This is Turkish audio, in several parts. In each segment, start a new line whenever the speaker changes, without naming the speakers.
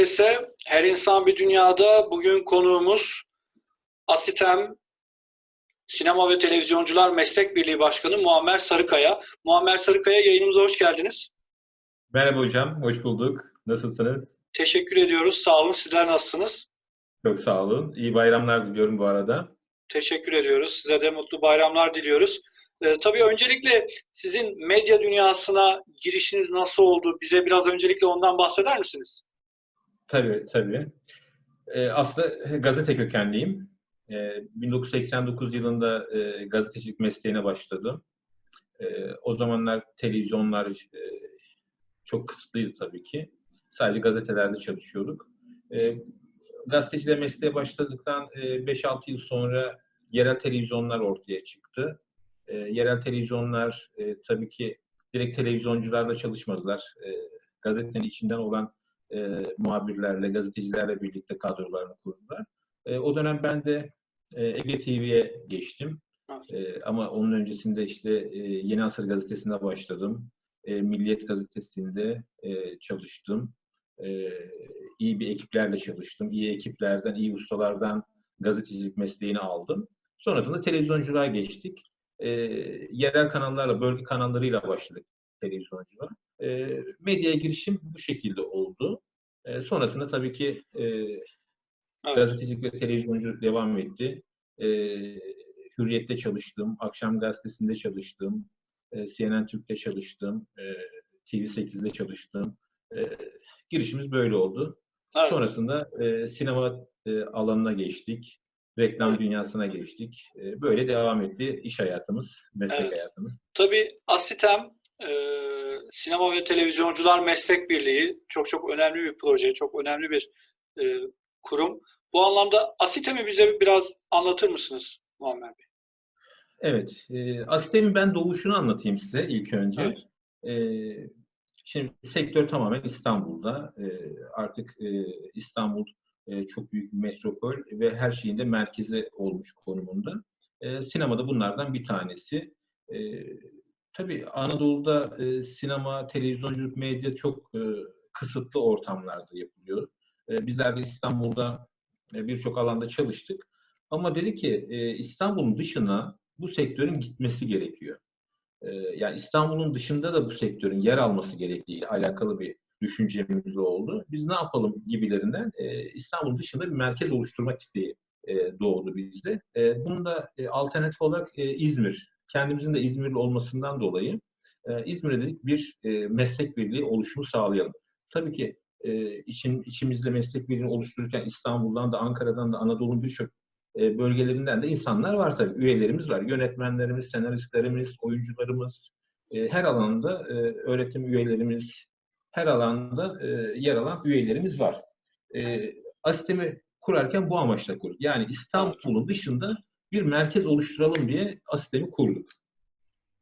Herkese. Her insan bir dünyada. Bugün konuğumuz Asitem Sinema ve Televizyoncular Meslek Birliği Başkanı Muammer Sarıkaya. Muammer Sarıkaya yayınımıza hoş geldiniz.
Merhaba hocam, hoş bulduk. Nasılsınız?
Teşekkür ediyoruz. Sağ olun. Sizler nasılsınız?
Çok sağ olun. İyi bayramlar diliyorum bu arada.
Teşekkür ediyoruz. Size de mutlu bayramlar diliyoruz. Ee, tabii öncelikle sizin medya dünyasına girişiniz nasıl oldu? Bize biraz öncelikle ondan bahseder misiniz?
Tabii, tabii. Ee, aslında gazete kökenliyim. Ee, 1989 yılında e, gazetecilik mesleğine başladım. Ee, o zamanlar televizyonlar e, çok kısıtlıydı tabii ki. Sadece gazetelerde çalışıyorduk. Ee, gazetecilik mesleğe başladıktan e, 5-6 yıl sonra yerel televizyonlar ortaya çıktı. E, yerel televizyonlar e, tabii ki direkt televizyoncularla çalışmadılar. E, gazetenin içinden olan e, muhabirlerle, gazetecilerle birlikte kadrolarını kurdular. E, o dönem ben de e, Ege TV'ye geçtim. E, ama onun öncesinde işte e, Yeni Asır Gazetesi'nde başladım. E, Milliyet Gazetesi'nde e, çalıştım. E, iyi bir ekiplerle çalıştım. İyi ekiplerden, iyi ustalardan gazetecilik mesleğini aldım. Sonrasında televizyonculuğa geçtik. E, yerel kanallarla, bölge kanallarıyla başladık televizyonculuğa. E, medyaya girişim bu şekilde oldu. E, sonrasında tabii ki e, evet. gazetecilik ve televizyonculuk devam etti. E, Hürriyet'te çalıştım, Akşam Gazetesi'nde çalıştım, e, CNN Türk'te çalıştım, e, TV8'de çalıştım. E, girişimiz böyle oldu. Evet. Sonrasında e, sinema e, alanına geçtik. Reklam evet. dünyasına geçtik. E, böyle devam etti iş hayatımız, meslek evet. hayatımız.
Tabii Asitem e, Sinema ve Televizyoncular Meslek Birliği çok çok önemli bir proje, çok önemli bir e, kurum. Bu anlamda Asitem'i bize biraz anlatır mısınız Muammer Bey?
Evet, e, Asitem'in ben doğuşunu anlatayım size ilk önce. Evet. E, şimdi sektör tamamen İstanbul'da. E, artık e, İstanbul e, çok büyük bir metropol ve her şeyin de merkezi olmuş konumunda. E, sinemada bunlardan bir tanesi. E, tabii Anadolu'da e, sinema, televizyonculuk, medya çok e, kısıtlı ortamlarda yapılıyor. E, bizler de İstanbul'da e, birçok alanda çalıştık. Ama dedi ki e, İstanbul'un dışına bu sektörün gitmesi gerekiyor. E, yani İstanbul'un dışında da bu sektörün yer alması gerektiği alakalı bir düşüncemiz oldu. Biz ne yapalım gibilerinden e, İstanbul dışında bir merkez oluşturmak isteği e, doğdu bizde. E, bunun da e, alternatif olarak e, İzmir kendimizin de İzmirli olmasından dolayı e, İzmir'e dedik bir e, meslek birliği oluşumu sağlayalım. Tabii ki e, için, içimizde meslek birliğini oluştururken İstanbul'dan da Ankara'dan da Anadolu'nun birçok e, bölgelerinden de insanlar var tabii. Üyelerimiz var. Yönetmenlerimiz, senaristlerimiz, oyuncularımız, e, her alanda e, öğretim üyelerimiz, her alanda e, yer alan üyelerimiz var. E, Asistem'i kurarken bu amaçla kurduk. Yani İstanbul'un dışında bir merkez oluşturalım diye Asistem'i kurduk.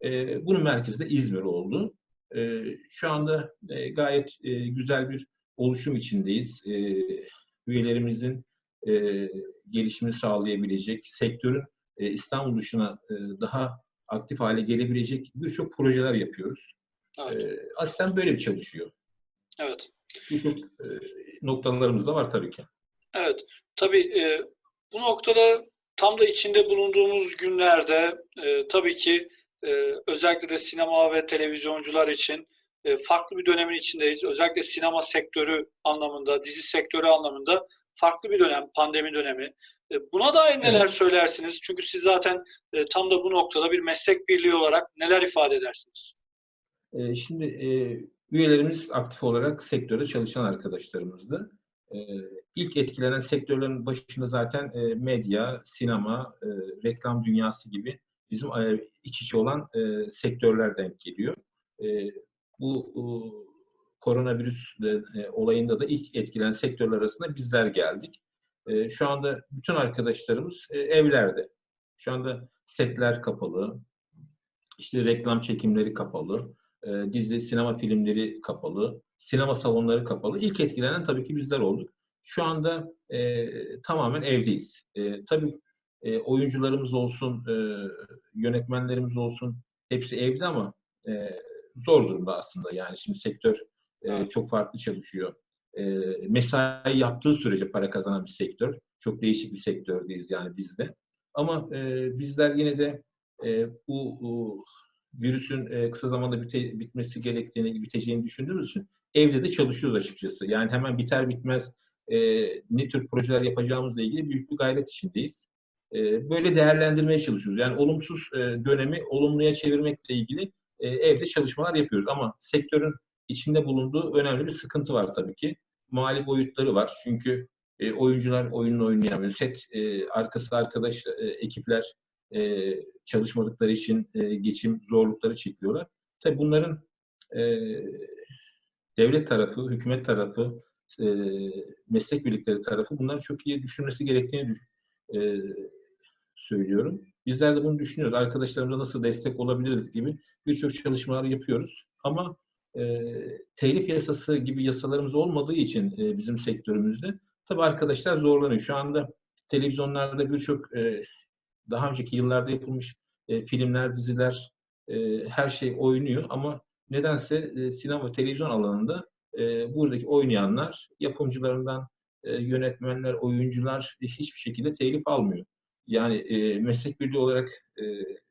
E, bunun merkezi de İzmir oldu. E, şu anda e, gayet e, güzel bir oluşum içindeyiz. E, üyelerimizin e, gelişimini sağlayabilecek, sektörün e, İstanbul dışına e, daha aktif hale gelebilecek birçok projeler yapıyoruz. Evet. E, Asistem böyle bir çalışıyor.
Evet.
Birçok e, noktalarımız da var tabii ki.
Evet. Tabii e, bu noktada tam da içinde bulunduğumuz günlerde e, tabii ki e, özellikle de sinema ve televizyoncular için e, farklı bir dönemin içindeyiz. Özellikle sinema sektörü anlamında, dizi sektörü anlamında farklı bir dönem, pandemi dönemi. E, buna dair neler evet. söylersiniz? Çünkü siz zaten e, tam da bu noktada bir meslek birliği olarak neler ifade edersiniz?
E, şimdi e, üyelerimiz aktif olarak sektörde çalışan arkadaşlarımızdı. E, ilk etkilenen sektörlerin başında zaten e, medya, sinema, e, reklam dünyası gibi bizim e, iç içe olan e, sektörler denk geliyor. Bu koronavirüs olayında da ilk etkilenen sektörler arasında bizler geldik. E, şu anda bütün arkadaşlarımız evlerde. Şu anda setler kapalı, işte reklam çekimleri kapalı, e, dizi, sinema filmleri kapalı, sinema salonları kapalı. İlk etkilenen tabii ki bizler olduk. Şu anda e, tamamen evdeyiz. E, tabii e, oyuncularımız olsun, e, yönetmenlerimiz olsun hepsi evde ama e, zor durumda aslında. Yani şimdi sektör e, çok farklı çalışıyor. e, mesai yaptığı sürece para kazanan bir sektör. Çok değişik bir sektördeyiz yani biz de. Ama e, bizler yine de e, bu, bu virüsün e, kısa zamanda bite, bitmesi gerektiğini, biteceğini düşündüğümüz için evde de çalışıyoruz açıkçası. Yani hemen biter bitmez e, ne tür projeler yapacağımızla ilgili büyük bir gayret içindeyiz. E, böyle değerlendirmeye çalışıyoruz. Yani olumsuz e, dönemi olumluya çevirmekle ilgili e, evde çalışmalar yapıyoruz. Ama sektörün içinde bulunduğu önemli bir sıkıntı var tabii ki. Mali boyutları var. Çünkü e, oyuncular oyununu oynayamıyor. Set e, arkası arkadaş e, ekipler e, çalışmadıkları için e, geçim zorlukları çekiyorlar. Tabii bunların e, devlet tarafı, hükümet tarafı, e, meslek birlikleri tarafı bunları çok iyi düşünmesi gerektiğini e, söylüyorum. Bizler de bunu düşünüyoruz. Arkadaşlarımıza nasıl destek olabiliriz gibi birçok çalışmalar yapıyoruz. Ama e, telif yasası gibi yasalarımız olmadığı için e, bizim sektörümüzde tabii arkadaşlar zorlanıyor. Şu anda televizyonlarda birçok e, daha önceki yıllarda yapılmış e, filmler, diziler, e, her şey oynuyor ama nedense e, sinema televizyon alanında e, buradaki oynayanlar, yapımcılarından e, yönetmenler, oyuncular hiçbir şekilde telif almıyor. Yani e, meslek birliği olarak e,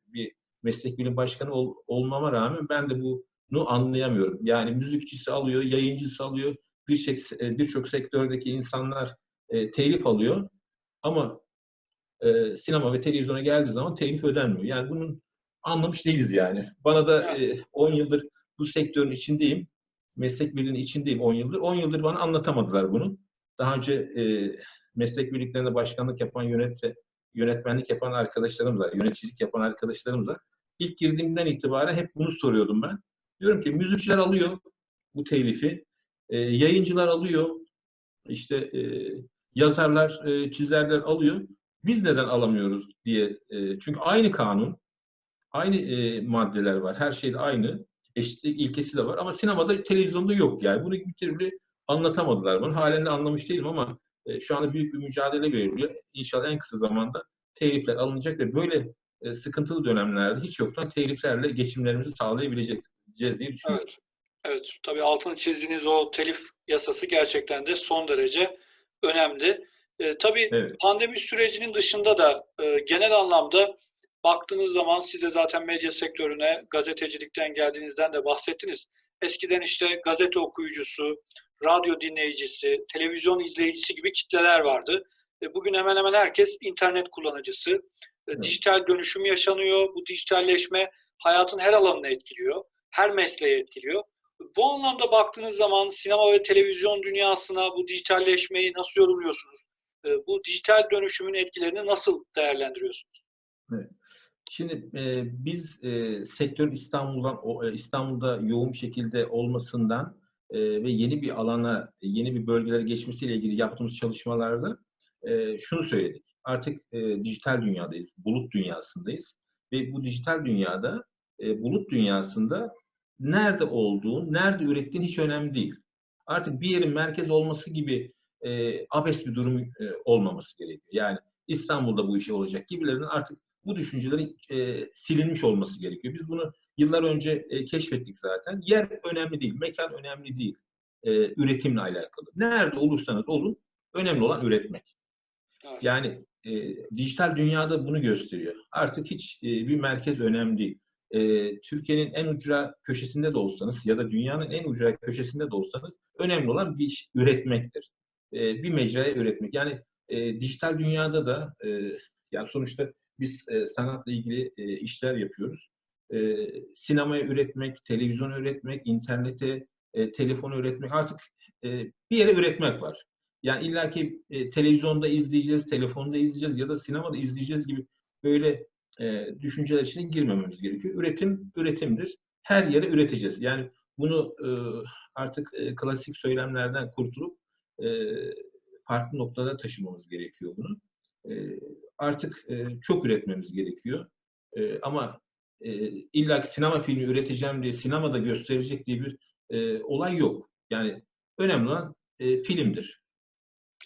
bir meslek birliği başkanı ol, olmama rağmen ben de bunu anlayamıyorum. Yani müzikçisi alıyor, yayıncısı alıyor, birçok birçok sektördeki insanlar e, telif alıyor ama e, sinema ve televizyona geldiği zaman telif ödenmiyor. Yani bunun anlamış değiliz yani. Bana da e, 10 yıldır bu sektörün içindeyim. Meslek birliğinin içindeyim 10 yıldır. 10 yıldır bana anlatamadılar bunu. Daha önce e, meslek birliklerinde başkanlık yapan, yönet, yönetmenlik yapan arkadaşlarım var, yöneticilik yapan arkadaşlarım var. İlk girdiğimden itibaren hep bunu soruyordum ben. Diyorum ki müzikçiler alıyor bu telifi, e, yayıncılar alıyor, işte e, yazarlar, e, çizerler alıyor. Biz neden alamıyoruz diye. E, çünkü aynı kanun, aynı e, maddeler var. Her şeyde aynı. Eşitlik ilkesi de var. Ama sinemada, televizyonda yok yani. Bunu bir türlü anlatamadılar. Bunu halen de anlamış değilim ama e, şu anda büyük bir mücadele veriliyor. İnşallah en kısa zamanda telifler alınacak ve böyle e, sıkıntılı dönemlerde hiç yoktan teliflerle geçimlerimizi sağlayabileceğiz diye düşünüyorum.
Evet. Evet, tabii altını çizdiğiniz o telif yasası gerçekten de son derece önemli. E, tabii
Evet.
pandemi sürecinin dışında da e, genel anlamda baktığınız zaman siz de zaten medya sektörüne gazetecilikten geldiğinizden de bahsettiniz. Eskiden işte gazete okuyucusu, radyo dinleyicisi, televizyon izleyicisi gibi kitleler vardı. E, bugün hemen hemen herkes internet kullanıcısı. E,
Evet.
Dijital dönüşüm yaşanıyor. Bu dijitalleşme hayatın her alanını etkiliyor. Her mesleği etkiliyor. Bu anlamda baktığınız zaman sinema ve televizyon dünyasına bu dijitalleşmeyi nasıl yorumluyorsunuz? E, bu dijital dönüşümün etkilerini nasıl değerlendiriyorsunuz?
Şimdi e, biz e, sektörün İstanbul'dan o, e, İstanbul'da yoğun şekilde olmasından e, ve yeni bir alana, yeni bir bölgelere geçmesiyle ilgili yaptığımız çalışmalarda e, şunu söyledik. Artık e, dijital dünyadayız, bulut dünyasındayız ve bu dijital dünyada, e, bulut dünyasında nerede olduğun, nerede ürettiğin hiç önemli değil. Artık bir yerin merkez olması gibi e, abes bir durum e, olmaması gerekiyor. Yani İstanbul'da bu işe olacak gibilerinin artık bu düşüncelerin e, silinmiş olması gerekiyor. Biz bunu yıllar önce e, keşfettik zaten. Yer önemli değil, mekan önemli değil. E, üretimle alakalı. Nerede olursanız olun, önemli olan üretmek.
Evet.
Yani e, dijital dünyada bunu gösteriyor. Artık hiç e, bir merkez önemli değil. E, Türkiye'nin en ucra köşesinde de olsanız ya da dünyanın en ucra köşesinde de olsanız önemli olan bir iş üretmektir. E, bir mecraya üretmek. Yani e, dijital dünyada da e, yani sonuçta biz e, sanatla ilgili e, işler yapıyoruz. E, sinemaya üretmek, televizyon üretmek, internete, e, telefonu üretmek artık e, bir yere üretmek var. Yani illaki e, televizyonda izleyeceğiz, telefonda izleyeceğiz ya da sinemada izleyeceğiz gibi böyle e, düşünceler içine girmememiz gerekiyor. Üretim üretimdir. Her yere üreteceğiz. Yani bunu e, artık e, klasik söylemlerden kurtulup e, farklı noktalara taşımamız gerekiyor bunu. E, artık e, çok üretmemiz gerekiyor. E, ama e, illa ki sinema filmi üreteceğim diye sinemada gösterecek diye bir e, olay yok. Yani önemli olan e, filmdir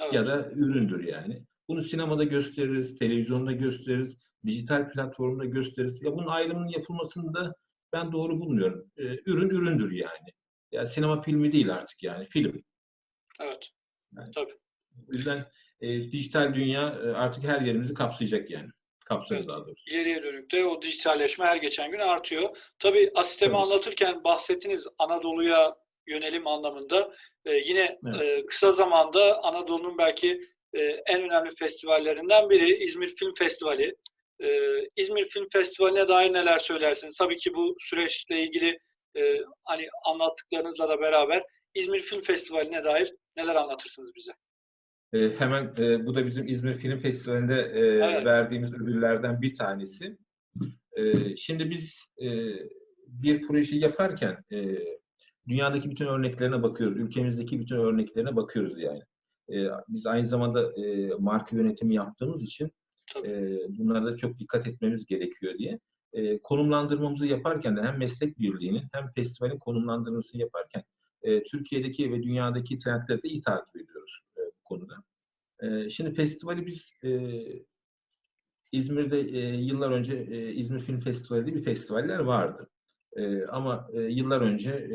Evet.
ya da üründür yani. Bunu sinemada gösteririz, televizyonda gösteririz, dijital platformda gösteririz. Ya bunun ayrımının yapılmasını da ben doğru bulmuyorum. E, ürün üründür yani. Ya sinema filmi değil artık yani film.
Evet.
Yani,
Tabii.
O yüzden e, dijital dünya e, artık her yerimizi kapsayacak yani.
Evet.
daha doğrusu.
İleriye dönük de o dijitalleşme her geçen gün artıyor. Tabii Asistem'i
Evet.
anlatırken bahsettiniz Anadolu'ya yönelim anlamında. Ee, yine
Evet.
e, kısa zamanda Anadolu'nun belki e, en önemli festivallerinden biri İzmir Film Festivali. Ee, İzmir Film Festivali'ne dair neler söylersiniz? Tabii ki bu süreçle ilgili e, hani anlattıklarınızla da beraber İzmir Film Festivali'ne dair neler anlatırsınız bize?
E, hemen e, bu da bizim İzmir Film Festivali'nde e,
Evet.
verdiğimiz ödüllerden bir tanesi. E, şimdi biz e, bir projeyi yaparken e, dünyadaki bütün örneklerine bakıyoruz. Ülkemizdeki bütün örneklerine bakıyoruz yani. E, biz aynı zamanda e, marka yönetimi yaptığımız için
Tabii.
e, bunlara da çok dikkat etmemiz gerekiyor diye. E, konumlandırmamızı yaparken de hem meslek birliğinin hem festivalin konumlandırmasını yaparken e, Türkiye'deki ve dünyadaki trendleri de iyi takip ediyoruz e, bu konuda. E, şimdi festivali biz İzmir'de yıllar önce İzmir Film Festivali diye bir festivaller vardı. Ama yıllar önce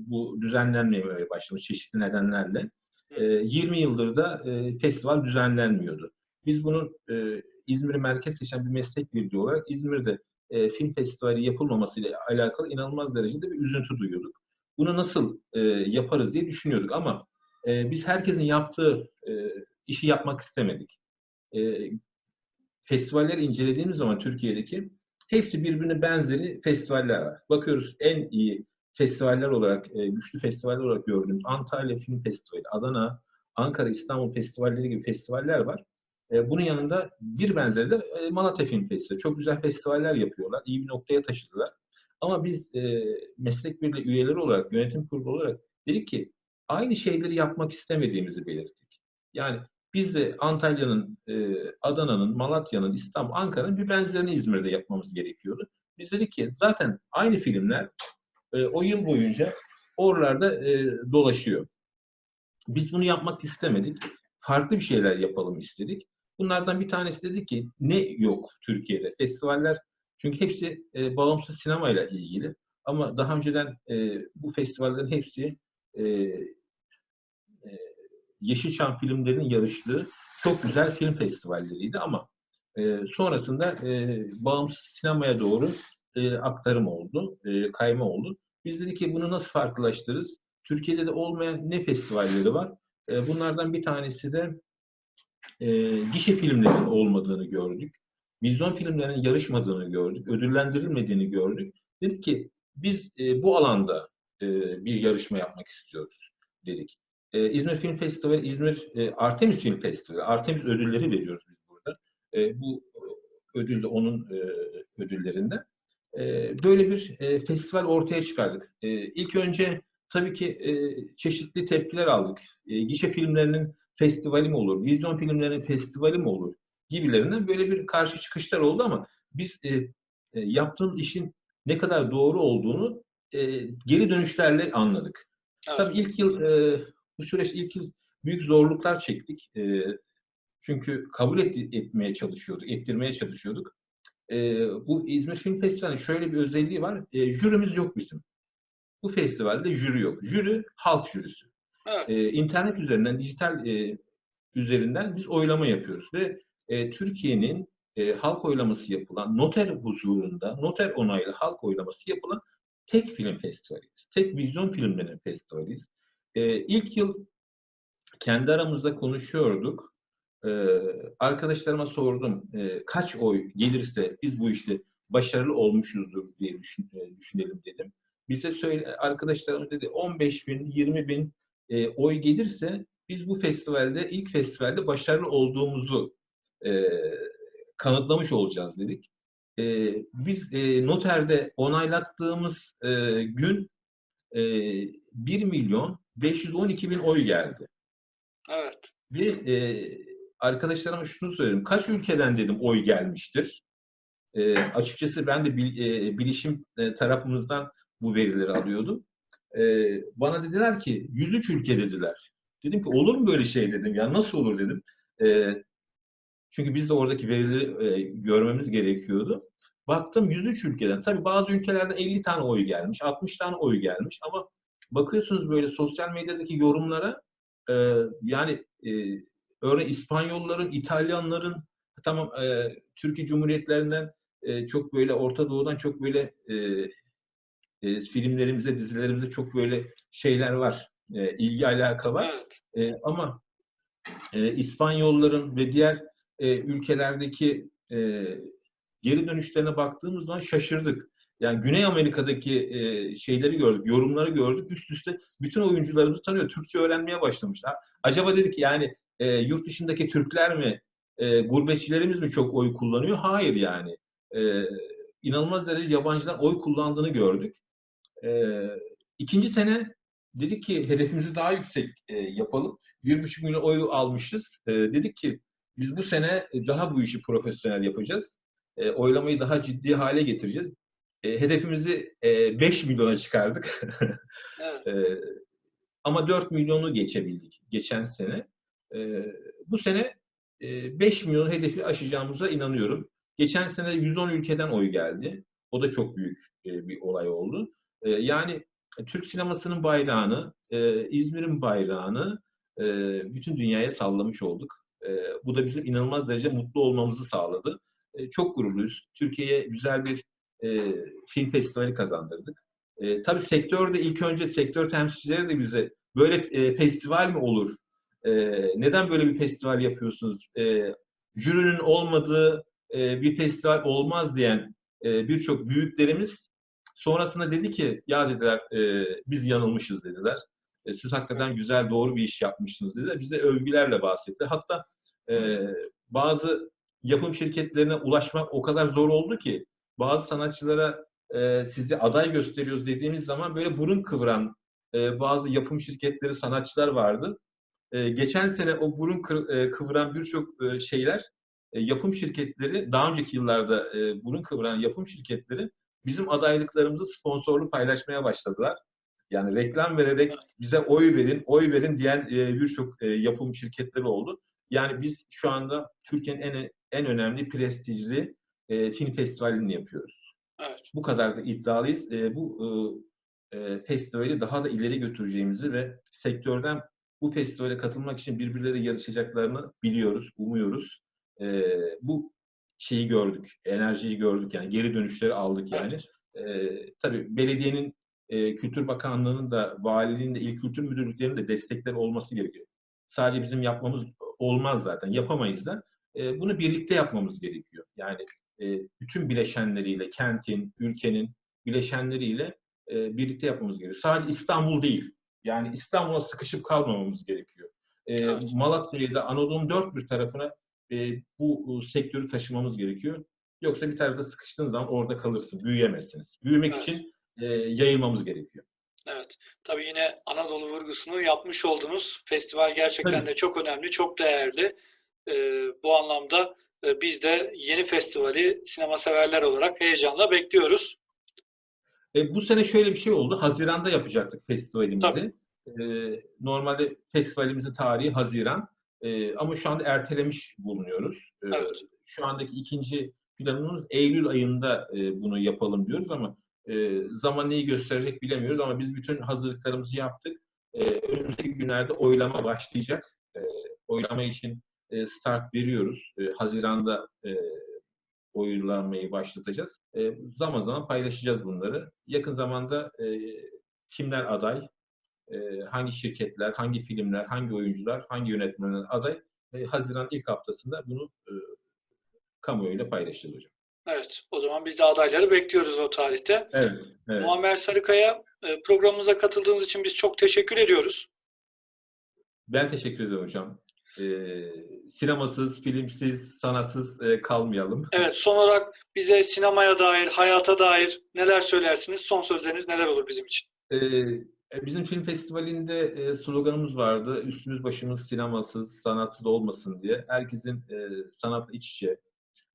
bu düzenlenmeye başlamış çeşitli nedenlerle. E, 20 yıldır da festival düzenlenmiyordu. Biz bunun e, İzmir'i merkez seçen bir meslek birliği olarak İzmir'de e, film festivali yapılmamasıyla alakalı inanılmaz derecede bir üzüntü duyuyorduk. Bunu nasıl e, yaparız diye düşünüyorduk ama e, biz herkesin yaptığı e, işi yapmak istemedik. E, festivaller incelediğimiz zaman Türkiye'deki hepsi birbirine benzeri festivaller var. Bakıyoruz en iyi festivaller olarak, e, güçlü festivaller olarak gördüğümüz Antalya Film Festivali, Adana, Ankara, İstanbul festivalleri gibi festivaller var. E, bunun yanında bir benzeri de e, Malatya Film Festivali. Çok güzel festivaller yapıyorlar. iyi bir noktaya taşıdılar. Ama biz e, meslek birliği üyeleri olarak, yönetim kurulu olarak dedik ki aynı şeyleri yapmak istemediğimizi belirttik. Yani biz de Antalya'nın, e, Adana'nın, Malatya'nın, İstanbul, Ankara'nın bir benzerini İzmir'de yapmamız gerekiyordu. Biz dedik ki zaten aynı filmler e, o yıl boyunca oralarda dolaşıyor. Biz bunu yapmak istemedik. Farklı bir şeyler yapalım istedik. Bunlardan bir tanesi dedi ki ne yok Türkiye'de? Festivaller çünkü hepsi e, bağımsız sinemayla ilgili. Ama daha önceden e, bu festivallerin hepsi e, e, Yeşilçam filmlerinin yarıştığı çok güzel film festivalleriydi ama e, sonrasında e, bağımsız sinemaya doğru e, aktarım oldu, e, kayma oldu. Biz dedik ki bunu nasıl farklılaştırırız? Türkiye'de de olmayan ne festivalleri var? E, bunlardan bir tanesi de e, gişe filmlerinin olmadığını gördük. Vizyon filmlerinin yarışmadığını gördük. Ödüllendirilmediğini gördük. Dedik ki biz e, bu alanda e, bir yarışma yapmak istiyoruz dedik. E, İzmir Film Festivali, İzmir e, Artemis Film Festivali, Artemis ödülleri veriyoruz biz burada. E, bu ödül de onun e, ödüllerinden. E, böyle bir e, festival ortaya çıkardık. E, ilk önce tabii ki e, çeşitli tepkiler aldık. E, gişe filmlerinin festivali mi olur, vizyon filmlerinin festivali mi olur gibilerinden böyle bir karşı çıkışlar oldu ama biz e, e, yaptığımız işin ne kadar doğru olduğunu e, geri dönüşlerle anladık.
Evet.
Tabii ilk yıl e, bu süreçte ilk yıl büyük zorluklar çektik. E, çünkü kabul et, etmeye çalışıyorduk, ettirmeye çalışıyorduk. E, bu İzmir Film Festivali'nin şöyle bir özelliği var. E, jürimiz yok bizim. Bu festivalde jüri yok. Jüri halk jürisi.
Evet.
E, internet üzerinden, dijital e, üzerinden biz oylama yapıyoruz ve e, Türkiye'nin e, halk oylaması yapılan, noter huzurunda, noter onaylı halk oylaması yapılan tek film festivaliyiz. Tek vizyon filmlerinin festivaliyiz. E, ilk yıl kendi aramızda konuşuyorduk. E, arkadaşlarıma sordum e, kaç oy gelirse biz bu işte başarılı olmuşuzdur diye düşün, düşünelim dedim. Bize söyle arkadaşlarımız dedi 15 bin, 20 bin e, oy gelirse biz bu festivalde ilk festivalde başarılı olduğumuzu e, kanıtlamış olacağız dedik. E, biz e, noterde onaylattığımız e, gün e, 1 milyon 512 bin oy geldi.
Evet.
Ve e, arkadaşlarıma şunu söyledim. Kaç ülkeden dedim oy gelmiştir? E, açıkçası ben de bil, e, bilişim e, tarafımızdan bu verileri alıyordum. E, bana dediler ki 103 ülke dediler. Dedim ki olur mu böyle şey dedim. Ya nasıl olur dedim. E, çünkü biz de oradaki verileri e, görmemiz gerekiyordu. Baktım 103 ülkeden. Tabii bazı ülkelerde 50 tane oy gelmiş, 60 tane oy gelmiş ama bakıyorsunuz böyle sosyal medyadaki yorumlara e, yani e, örneğin İspanyolların, İtalyanların tamam e, Türkiye Cumhuriyetlerinden e, çok böyle Orta Doğu'dan çok böyle e, e, filmlerimize, dizilerimize çok böyle şeyler var. E, ilgi alaka var. E, ama e, İspanyolların ve diğer e, ülkelerdeki e, geri dönüşlerine baktığımız zaman şaşırdık. Yani Güney Amerika'daki e, şeyleri gördük, yorumları gördük. Üst üste bütün oyuncularımızı tanıyor. Türkçe öğrenmeye başlamışlar. Acaba dedik yani e, yurt dışındaki Türkler mi, e, gurbetçilerimiz mi çok oy kullanıyor? Hayır yani. E, inanılmaz derece yabancılar oy kullandığını gördük. E, ikinci sene dedik ki hedefimizi daha yüksek e, yapalım. Bir buçuk milyon oy almışız. E, dedik ki biz bu sene daha bu işi profesyonel yapacağız. E, oylamayı daha ciddi hale getireceğiz. E, hedefimizi e, 5 milyona çıkardık.
Evet.
e, ama 4 milyonu geçebildik geçen sene. E, bu sene e, 5 milyon hedefi aşacağımıza inanıyorum. Geçen sene 110 ülkeden oy geldi. O da çok büyük e, bir olay oldu. E, yani Türk sinemasının bayrağını, e, İzmir'in bayrağını e, bütün dünyaya sallamış olduk. E, bu da bizim inanılmaz derece mutlu olmamızı sağladı. E, çok gururluyuz. Türkiye'ye güzel bir e, film festivali kazandırdık. E, tabii sektörde ilk önce sektör temsilcileri de bize böyle e, festival mi olur? E, neden böyle bir festival yapıyorsunuz? E, jürinin olmadığı e, bir festival olmaz diyen e, birçok büyüklerimiz sonrasında dedi ki ya dediler e, biz yanılmışız dediler. E, siz hakikaten güzel doğru bir iş yapmışsınız dediler. Bize övgülerle bahsetti. Hatta e, bazı yapım şirketlerine ulaşmak o kadar zor oldu ki bazı sanatçılara e, sizi aday gösteriyoruz dediğimiz zaman böyle burun kıvıran e, bazı yapım şirketleri, sanatçılar vardı. E, geçen sene o burun kır, e, kıvıran birçok e, şeyler, e, yapım şirketleri, daha önceki yıllarda e, burun kıvıran yapım şirketleri bizim adaylıklarımızı sponsorlu paylaşmaya başladılar. Yani reklam vererek bize oy verin, oy verin diyen e, birçok e, yapım şirketleri oldu. Yani biz şu anda Türkiye'nin en en önemli prestijli e, film festivalini yapıyoruz.
Evet.
Bu kadar da iddialıyız. E, bu e, e, festivali daha da ileri götüreceğimizi ve sektörden bu festivale katılmak için birbirleri yarışacaklarını biliyoruz, umuyoruz. E, bu şeyi gördük, enerjiyi gördük yani geri dönüşleri aldık yani. E, tabii belediyenin, e, Kültür Bakanlığı'nın da, valiliğin de, il kültür müdürlüklerinin de destekleri olması gerekiyor. Sadece bizim yapmamız olmaz zaten, yapamayız da. E, bunu birlikte yapmamız gerekiyor. Yani e, bütün bileşenleriyle, kentin, ülkenin bileşenleriyle e, birlikte yapmamız gerekiyor. Sadece İstanbul değil. Yani İstanbul'a sıkışıp kalmamamız gerekiyor. E,
Evet.
Malatya'yı da Anadolu'nun dört bir tarafına e, bu e, sektörü taşımamız gerekiyor. Yoksa bir tarafta sıkıştığın zaman orada kalırsın, büyüyemezsiniz. Büyümek
Evet.
için e, yayılmamız gerekiyor.
Evet. Tabii yine Anadolu vurgusunu yapmış oldunuz. Festival gerçekten
Tabii.
de çok önemli, çok değerli. Ee, bu anlamda e, biz de yeni festivali sinema severler olarak heyecanla bekliyoruz.
E, bu sene şöyle bir şey oldu. Haziran'da yapacaktık festivalimizi.
Tabii.
E, normalde festivalimizin tarihi Haziran. E, ama şu anda ertelemiş bulunuyoruz. E,
Evet.
Şu andaki ikinci planımız Eylül ayında e, bunu yapalım diyoruz ama e, zaman neyi gösterecek bilemiyoruz ama biz bütün hazırlıklarımızı yaptık. E, önümüzdeki günlerde oylama başlayacak. E, oylama için e, start veriyoruz. E, Haziran'da e, oylanmayı başlatacağız. E, zaman zaman paylaşacağız bunları. Yakın zamanda e, kimler aday, e, hangi şirketler, hangi filmler, hangi oyuncular, hangi yönetmenler aday, e, Haziran ilk haftasında bunu e, kamuoyuyla paylaşacağız hocam.
Evet. O zaman biz de adayları bekliyoruz o tarihte.
Evet, evet.
Muammer Sarıkaya programımıza katıldığınız için biz çok teşekkür ediyoruz.
Ben teşekkür ederim hocam. E, sinemasız, filmsiz, sanatsız e, kalmayalım.
Evet, son olarak bize sinemaya dair, hayata dair neler söylersiniz? Son sözleriniz neler olur bizim için?
E, bizim film festivalinde e, sloganımız vardı. Üstümüz başımız sinemasız, sanatsız olmasın diye. Herkesin e, sanatla iç içe,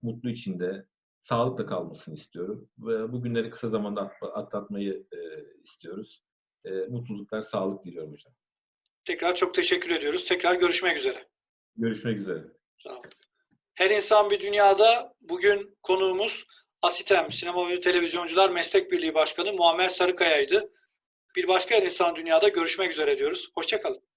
mutlu içinde, sağlıkla kalmasını istiyorum. Ve bu günleri kısa zamanda at- atlatmayı e, istiyoruz. E, mutluluklar, sağlık diliyorum hocam.
Tekrar çok teşekkür ediyoruz. Tekrar görüşmek üzere.
Görüşmek üzere.
Sağ olun. Her insan bir dünyada bugün konuğumuz Asitem Sinema ve Televizyoncular Meslek Birliği Başkanı Muammer Sarıkaya'ydı. Bir başka insan dünyada görüşmek üzere diyoruz. Hoşçakalın.